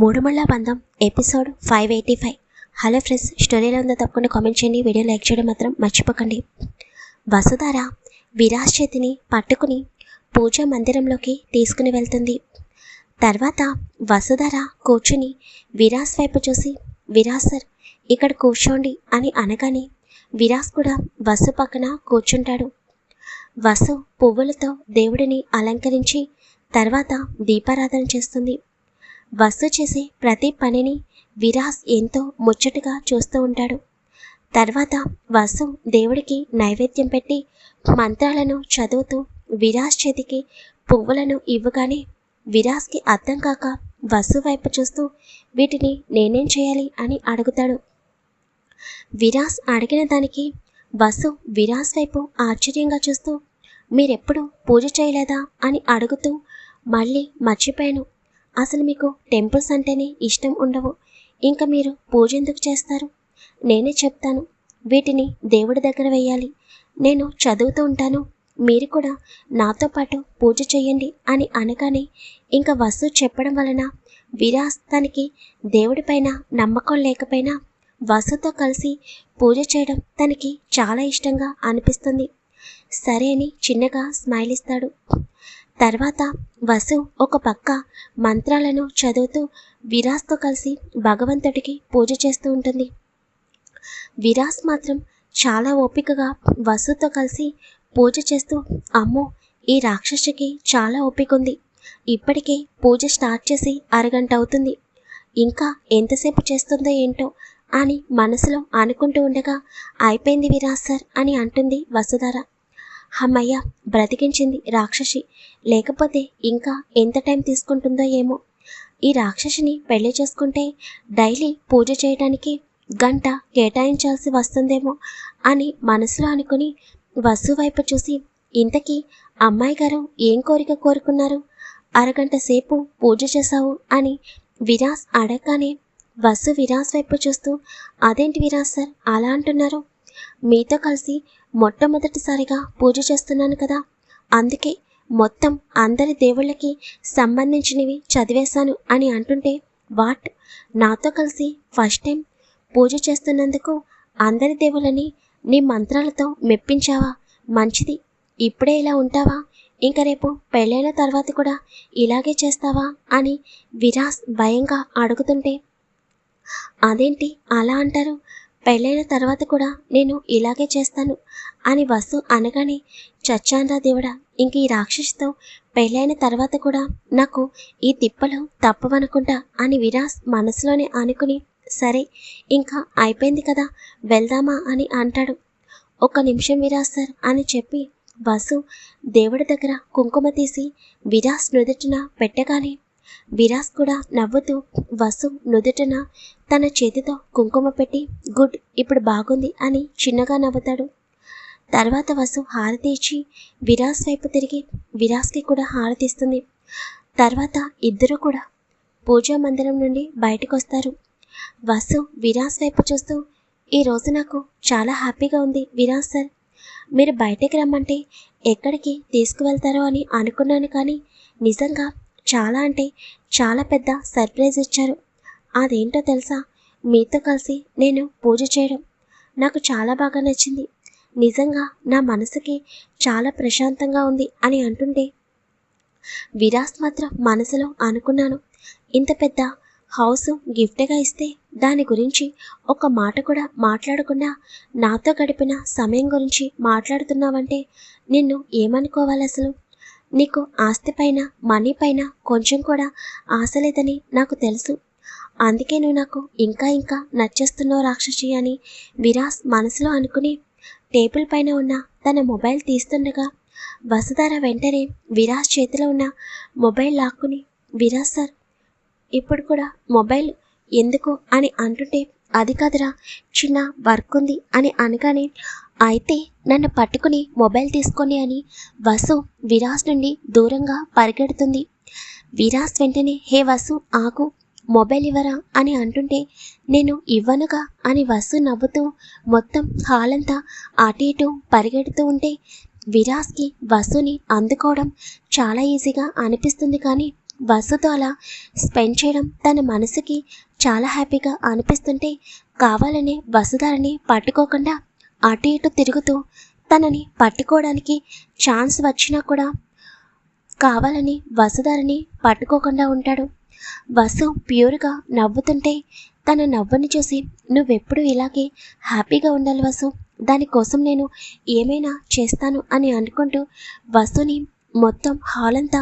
మూడుమళ్ళ బంధం episode five eighty five. Hello friends స్టోరీలో ఉందో తప్పకుండా కామెంట్ చేయండి. వీడియో లైక్ చేయడం మాత్రం మర్చిపోకండి. వసుధార విరాజ్ చేతిని పట్టుకుని పూజా మందిరంలోకి తీసుకుని వెళ్తుంది. తర్వాత వసుధార కూర్చుని విరాస్ వైపు చూసి విరాస్ సార్ ఇక్కడ కూర్చోండి అని అనగానే విరాస్ కూడా వసు పక్కన కూర్చుంటాడు. వసు పువ్వులతో దేవుడిని అలంకరించి తర్వాత దీపారాధన చేస్తుంది. వసు చేసే ప్రతి పనిని విరాస్ ఎంతో ముచ్చటగా చూస్తూ ఉంటాడు. తర్వాత వసు దేవుడికి నైవేద్యం పెట్టి మంత్రాలను చదువుతూ విరాస్ చేతికి పువ్వులను ఇవ్వగానే విరాస్కి అర్థం కాక వసు వైపు చూస్తూ వీటిని నేనేం చేయాలి? అని అడుగుతాడు. విరాస్ అడిగిన దానికి వసు విరాస్ వైపు ఆశ్చర్యంగా చూస్తూ మీరెప్పుడు పూజ చేయలేదా? అని అడుగుతూ మళ్ళీ మర్చిపోయాను. అసలు మీకు టెంపుల్స్ అంటేనే ఇష్టం ఉండవు. ఇంకా మీరు పూజ ఎందుకు చేస్తారు? నేనే చెప్తాను. వీటిని దేవుడి దగ్గర వేయాలి. నేను చదువుతూ ఉంటాను. మీరు కూడా నాతో పాటు పూజ చేయండి అని అనగానే ఇంకా వసు చెప్పడం వలన విరాస్ తనకి దేవుడిపైన నమ్మకం లేకపోయినా వసుతో కలిసి పూజ చేయడం తనకి చాలా ఇష్టంగా అనిపిస్తుంది. సరే అని చిన్నగా స్మైల్ ఇస్తాడు. తర్వాత వసు ఒక పక్క మంత్రాలను చదువుతూ విరాస్తో కలిసి భగవంతుడికి పూజ చేస్తూ ఉంటుంది. విరాస్ మాత్రం చాలా ఓపికగా వసుతో కలిసి పూజ చేస్తూ అమ్మో ఈ రాక్షసుకి చాలా ఓపిక ఉంది ఇప్పటికే పూజ స్టార్ట్ చేసి అరగంట అవుతుంది. ఇంకా ఎంతసేపు చేస్తుందో ఏంటో అని మనసులో అనుకుంటూ ఉండగా అయిపోయింది విరాస్ సార్ అని అంటుంది వసుధార. అమ్మయ్య బ్రతికించింది రాక్షసి. లేకపోతే ఇంకా ఎంత టైం తీసుకుంటుందో ఏమో. ఈ రాక్షసిని పెళ్ళి చేసుకుంటే డైలీ పూజ చేయడానికి గంట కేటాయించాల్సి వస్తుందేమో అని మనసులో అనుకుని వసు వైపు చూసి ఇంతకీ అమ్మాయి గారు ఏం కోరిక కోరుకున్నారు? అరగంట సేపు పూజ చేశావు అని విరాస్ అడగగానే వసు విరాస్ వైపు చూస్తూ అదేంటి విరాస్ సార్ అలా అంటున్నారు? మీతో కలిసి మొట్టమొదటిసారిగా పూజ చేస్తున్నాను కదా. అందుకే మొత్తం అందరి దేవుళ్ళకి సంబంధించినవి చదివేశాను అని అంటుంటే వాట్? నాతో కలిసి ఫస్ట్ టైం పూజ చేస్తున్నందుకు అందరి దేవుళ్ళని నీ మంత్రాలతో మెప్పించావా? మంచిది. ఇప్పుడే ఇలా ఉంటావా? ఇంక రేపు పెళ్ళైన తర్వాత కూడా ఇలాగే చేస్తావా? అని విరాస్ భయంగా అడుగుతుంటే అదేంటి అలా అంటారు? పెళ్ళైన తర్వాత కూడా నేను ఇలాగే చేస్తాను అని వసు అనగానే చచ్చాన్రా దేవుడా ఇంక ఈ రాక్షసితో పెళ్ళైన తర్వాత కూడా నాకు ఈ తిప్పలు తప్పవనుకుంటా అని విరాస్ మనసులోనే అనుకుని సరే ఇంకా అయిపోయింది కదా వెళ్దామా అని అంటాడు. ఒక నిమిషం విరాస్ సార్ అని చెప్పి వసు దేవుడి దగ్గర కుంకుమ తీసి విరాస్ నుదుటిన పెట్టగానే విరాస్ కూడా నవ్వుతూ వసు నుదుటన తన చేతితో కుంకుమ పెట్టి గుడ్ ఇప్పుడు బాగుంది అని చిన్నగా నవ్వుతాడు. తర్వాత వసు హారతి ఇచ్చి విరాస్ వైపు తిరిగి విరాస్కి కూడా హారతిస్తుంది తర్వాత ఇద్దరు కూడా పూజా మందిరం నుండి బయటకు వస్తారు వసు విరాస్ వైపు చూస్తూ ఈరోజు నాకు చాలా హ్యాపీగా ఉంది విరాస్ సార్. మీరు బయటకు రమ్మంటే ఎక్కడికి తీసుకువెళ్తారో అని అనుకున్నాను కానీ నిజంగా చాలా అంటే చాలా పెద్ద సర్ప్రైజ్ ఇచ్చారు. అదేంటో తెలుసా? మీతో కలిసి నేను పూజ చేయడం నాకు చాలా బాగా నచ్చింది. నిజంగా నా మనసుకి చాలా ప్రశాంతంగా ఉంది అని అంటుంటే విరాస్ మాత్రం మనసులో అనుకున్నాను. ఇంత పెద్ద హౌస్ గిఫ్ట్గా ఇస్తే దాని గురించి ఒక మాట కూడా మాట్లాడకుండా నాతో గడిపిన సమయం గురించి మాట్లాడుతున్నావంటే నిన్ను ఏమనుకోవాలి అసలు? నీకు ఆస్తి పైన మనీ పైన కొంచెం కూడా ఆశ లేదని నాకు తెలుసు. అందుకే నువ్వు నాకు ఇంకా ఇంకా నచ్చేస్తున్నావు రాక్షసి అని విరాస్ మనసులో అనుకుని టేబుల్ పైన ఉన్న తన మొబైల్ తీస్తుండగా వసుధార వెంటనే విరాస్ చేతిలో ఉన్న మొబైల్ లాక్కుని విరాస్ సార్ ఇప్పుడు కూడా మొబైల్ ఎందుకు? అని అంటుంటే అది కాదురా చిన్న వర్క్ ఉంది అని అనగానే అయితే నన్ను పట్టుకుని మొబైల్ తీసుకొని అని వసు విరాస్ నుండి దూరంగా పరిగెడుతుంది. విరాస్ వెంటనే హే వసు ఆగు మొబైల్ ఇవ్వరా అని అంటుంటే నేను ఇవ్వనుగా అని వసు నవ్వుతూ మొత్తం హాల్ అంతా అటు ఇటు పరిగెడుతూ ఉంటే విరాస్కి వసుని అందుకోవడం చాలా ఈజీగా అనిపిస్తుంది కానీ వసుతో అలా స్పెండ్ చేయడం తన మనసుకి చాలా హ్యాపీగా అనిపిస్తుంటే కావాలని వసుధారని పట్టుకోకుండా అటు ఇటు తిరుగుతూ తనని పట్టుకోవడానికి ఛాన్స్ వచ్చినా కూడా కావాలని వసుధారని పట్టుకోకుండా ఉంటాడు. వసు ప్యూర్గా నవ్వుతుంటే తన నవ్వుని చూసి నువ్వెప్పుడు ఇలాగే హ్యాపీగా ఉండాలి వసు? దానికోసం నేను ఏమైనా చేస్తాను అని అనుకుంటూ వసుని మొత్తం హాల్ అంతా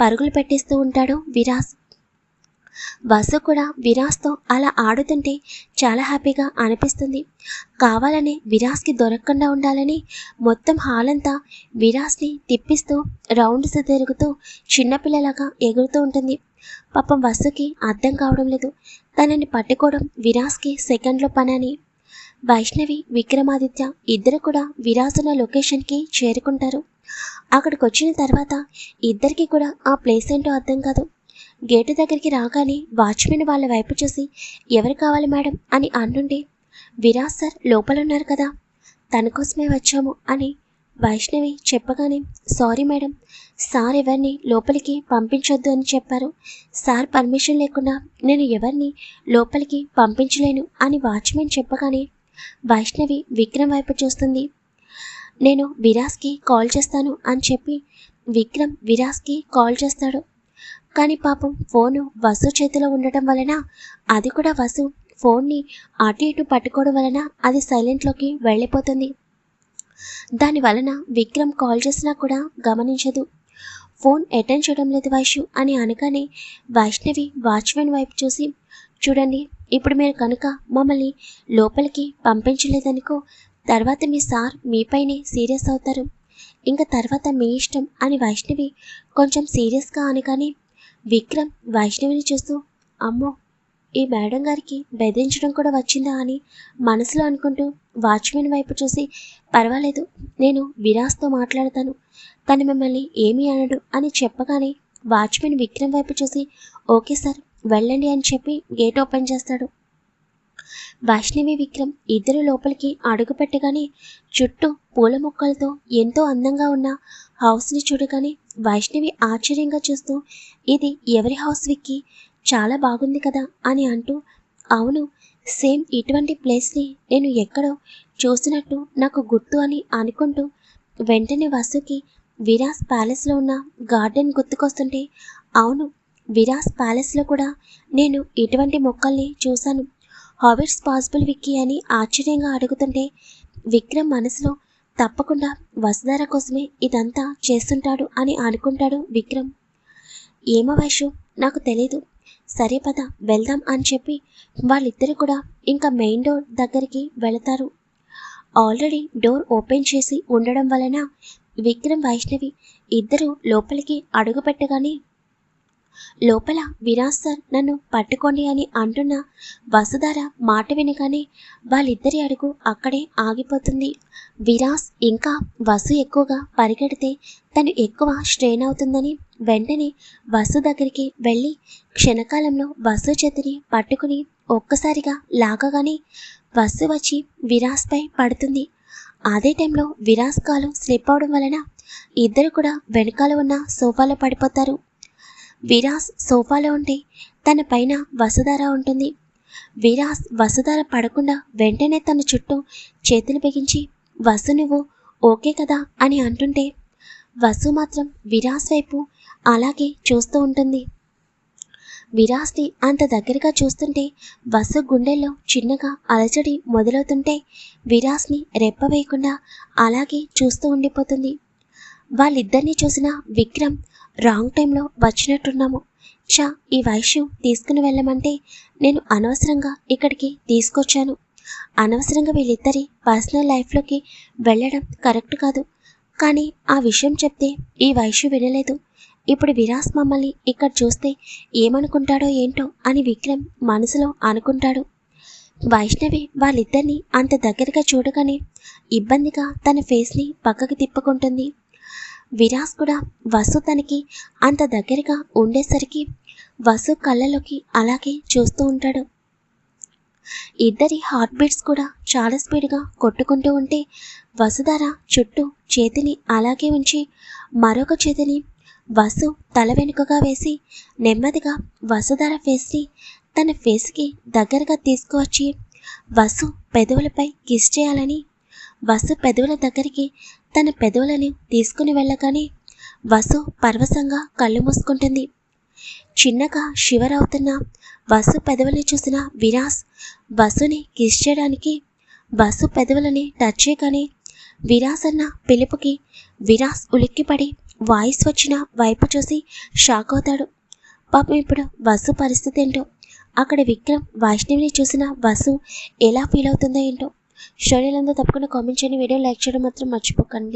పరుగులు పెట్టేస్తూ ఉంటాడు విరాస్. వసు కూడా విరాస్తో అలా ఆడుతుంటే చాలా హ్యాపీగా అనిపిస్తుంది. కావాలనే విరాస్కి దొరకకుండా ఉండాలని మొత్తం హాల్ అంతా విరాస్ని తిప్పిస్తూ రౌండ్స్ తిరుగుతూ చిన్నపిల్లలాగా ఎగురుతూ ఉంటుంది. పాపం వసుకి అర్థం కావడం లేదు. తనని పట్టుకోవడం విరాస్కి సెకండ్లో పనని. వైష్ణవి విక్రమాదిత్య ఇద్దరు కూడా విరాసున్న లొకేషన్కి చేరుకుంటారు. అక్కడికి వచ్చిన తర్వాత ఇద్దరికి కూడా ఆ ప్లేస్ ఏంటో అర్థం కాదు. గేటు దగ్గరికి రాగానే వాచ్మెన్ వాళ్ళ వైపు చూసి ఎవరు కావాలి మేడం? అని అన్నుండే విరాజ్ సార్ లోపల ఉన్నారు కదా తన కోసమే వచ్చాము అని వైష్ణవి చెప్పగానే సారీ మేడం సార్ ఎవరిని లోపలికి పంపించొద్దు అని చెప్పారు. సార్ పర్మిషన్ లేకుండా నేను ఎవరిని లోపలికి పంపించలేను అని వాచ్మెన్ చెప్పగానే వైష్ణవి విక్రమ్ వైపు చూస్తుంది. నేను విరాజ్కి కాల్ చేస్తాను అని చెప్పి విక్రమ్ విరాజ్కి కాల్ చేస్తాడు. కానీ పాపం ఫోను వసు చేతిలో ఉండటం వలన అది కూడా వసు ఫోన్ని అటు ఇటు పట్టుకోవడం వలన అది సైలెంట్లోకి వెళ్ళిపోతుంది. దాని వలన విక్రమ్ కాల్ చేసినా కూడా గమనించదు. ఫోన్ అటెండ్ చేయడం లేదు వైషు అని అనగానే వైష్ణవి వాచ్మెన్ వైపు చూసి చూడండి ఇప్పుడు మీరు కనుక మమ్మల్ని లోపలికి పంపించలేదనుకో తర్వాత మీ సార్ మీపైనే సీరియస్ అవుతారు. ఇంకా తర్వాత మీ ఇష్టం అని వైష్ణవి కొంచెం సీరియస్గా అనగానే విక్రమ్ వైష్ణవిని చూస్తూ అమ్మో ఈ మేడం గారికి బెదిరించడం కూడా వచ్చిందా అని మనసులో అనుకుంటూ వాచ్మెన్ వైపు చూసి పర్వాలేదు నేను విరాస్తో మాట్లాడతాను. తను మిమ్మల్ని ఏమీ అనడు అని చెప్పగానే వాచ్మెన్ విక్రమ్ వైపు చూసి ఓకే సార్ వెళ్ళండి అని చెప్పి గేట్ ఓపెన్ చేస్తాడు. వైష్ణవి విక్రమ్ ఇద్దరు లోపలికి అడుగు పెట్టగానే చుట్టూ పూల మొక్కలతో ఎంతో అందంగా ఉన్న హౌస్ని చూడగానే వైష్ణవి ఆశ్చర్యంగా చూస్తూ ఇది ఎవరి హౌస్ విక్కి? చాలా బాగుంది కదా అని అంటూ అవును సేమ్ ఇటువంటి ప్లేస్ని నేను ఎక్కడో చూసినట్టు నాకు గుర్తు అని అనుకుంటూ వెంటనే వసుకి విరాస్ ప్యాలెస్లో ఉన్న గార్డెన్ గుర్తుకొస్తుంటే అవును విరాస్ ప్యాలెస్లో కూడా నేను ఇటువంటి మొక్కల్ని చూశాను. How it's possible Vicky? అని ఆశ్చర్యంగా అడుగుతుంటే విక్రమ్ మనసులో తప్పకుండా వసుధార కోసమే ఇదంతా చేస్తుంటాడు అని అనుకుంటాడు విక్రమ్. ఏమో వైషు నాకు తెలీదు. సరే పద వెళ్దాం అని చెప్పి వాళ్ళిద్దరు కూడా ఇంకా మెయిన్ డోర్ దగ్గరికి వెళతారు. ఆల్రెడీ డోర్ ఓపెన్ చేసి ఉండడం వలన విక్రమ్ వైష్ణవి ఇద్దరు లోపలికి అడుగుపెట్టగానే లోపల విరాజ్ సార్ నన్ను పట్టుకోండి అని అంటున్న వసుధార మాట వినగానే వాళ్ళిద్దరి అడుగు అక్కడే ఆగిపోతుంది. విరాస్ ఇంకా వసు ఎక్కువగా పరిగెడితే తను ఎక్కువ స్ట్రెయిన్ అవుతుందని వెంటనే వసు దగ్గరికి వెళ్ళి క్షణకాలంలో వసు చేతిని పట్టుకుని ఒక్కసారిగా లాగగానే వసు వచ్చి విరాస్పై పడుతుంది. అదే టైంలో విరాస్ కాలు స్లిప్ అవడం వలన ఇద్దరు కూడా వెనకాల ఉన్న సోఫాలో పడిపోతారు. విరాస్ సోఫాలో ఉంటే తన పైన వసుధార ఉంటుంది. విరాస్ వసుధార పడకుండా వెంటనే తన చుట్టూ చేతులు బిగించి వసు నువ్వు ఓకే కదా? అని అంటుంటే వసు మాత్రం విరాస్ వైపు అలాగే చూస్తూ ఉంటుంది. విరాస్ని అంత దగ్గరగా చూస్తుంటే వసు గుండెల్లో చిన్నగా అలచడి మొదలవుతుంటే విరాస్ని రెప్ప వేయకుండా అలాగే చూస్తూ ఉండిపోతుంది. వాళ్ళిద్దరినీ చూసిన విక్రమ్ రాంగ్ టైంలో వచ్చినట్టున్నాము. చా ఈ వైశ్యు తీసుకుని వెళ్ళమంటే నేను అనవసరంగా ఇక్కడికి తీసుకొచ్చాను. అనవసరంగా వీళ్ళిద్దరి పర్సనల్ లైఫ్లోకి వెళ్ళడం కరెక్ట్ కాదు. కానీ ఆ విషయం చెప్తే ఈ వైశ్యు వినలేదు. ఇప్పుడు విరాస్ మమ్మల్ని ఇక్కడ చూస్తే ఏమనుకుంటాడో ఏంటో అని విక్రమ్ మనసులో అనుకుంటాడు. వైష్ణవి వాళ్ళిద్దరిని అంత దగ్గరగా చూడగానే ఇబ్బందిగా తన ఫేస్ని పక్కకి తిప్పుకుంటుంది. విరాస్ కూడా వసు తనకి అంత దగ్గరగా ఉండేసరికి వసు కళ్ళలోకి అలాగే చూస్తూ ఉంటాడు. ఇద్దరి హార్ట్ బీట్స్ కూడా చాలా స్పీడ్గా కొట్టుకుంటూ ఉంటే వసుధార చుట్టూ చేతిని అలాగే ఉంచి మరొక చేతిని వసు తల వెనుకగా వేసి నెమ్మదిగా వసుధార ఫేస్ని తన ఫేస్కి దగ్గరగా తీసుకువచ్చి వసు పెదవులపై కిస్ చేయాలని వసు పెదవుల దగ్గరికి తన పెదవులని తీసుకుని వెళ్ళగానే వసు పరవశంగా కళ్ళు మూసుకుంటుంది. చిన్నగా షివర్ అవుతున్న వసు పెదవుల్ని చూసిన విరాస్ వసుని కిస్ చేయడానికి వసు పెదవులని టచ్ చేయగానే విరాస్ అన్న పిలుపుకి విరాస్ ఉలిక్కిపడి వాయిస్ వచ్చిన వైపు చూసి షాక్ అవుతాడు. పాపం ఇప్పుడు వసు పరిస్థితి ఏంటో? అక్కడ విక్రమ్ వైష్ణవిని చూసిన వసు ఎలా ఫీల్ అవుతుందో ఏంటో? స్టోరీలంతా తప్పకుండా కామెంట్ చేయండి. వీడియో లైక్ చేయడం మాత్రం మర్చిపోకండి.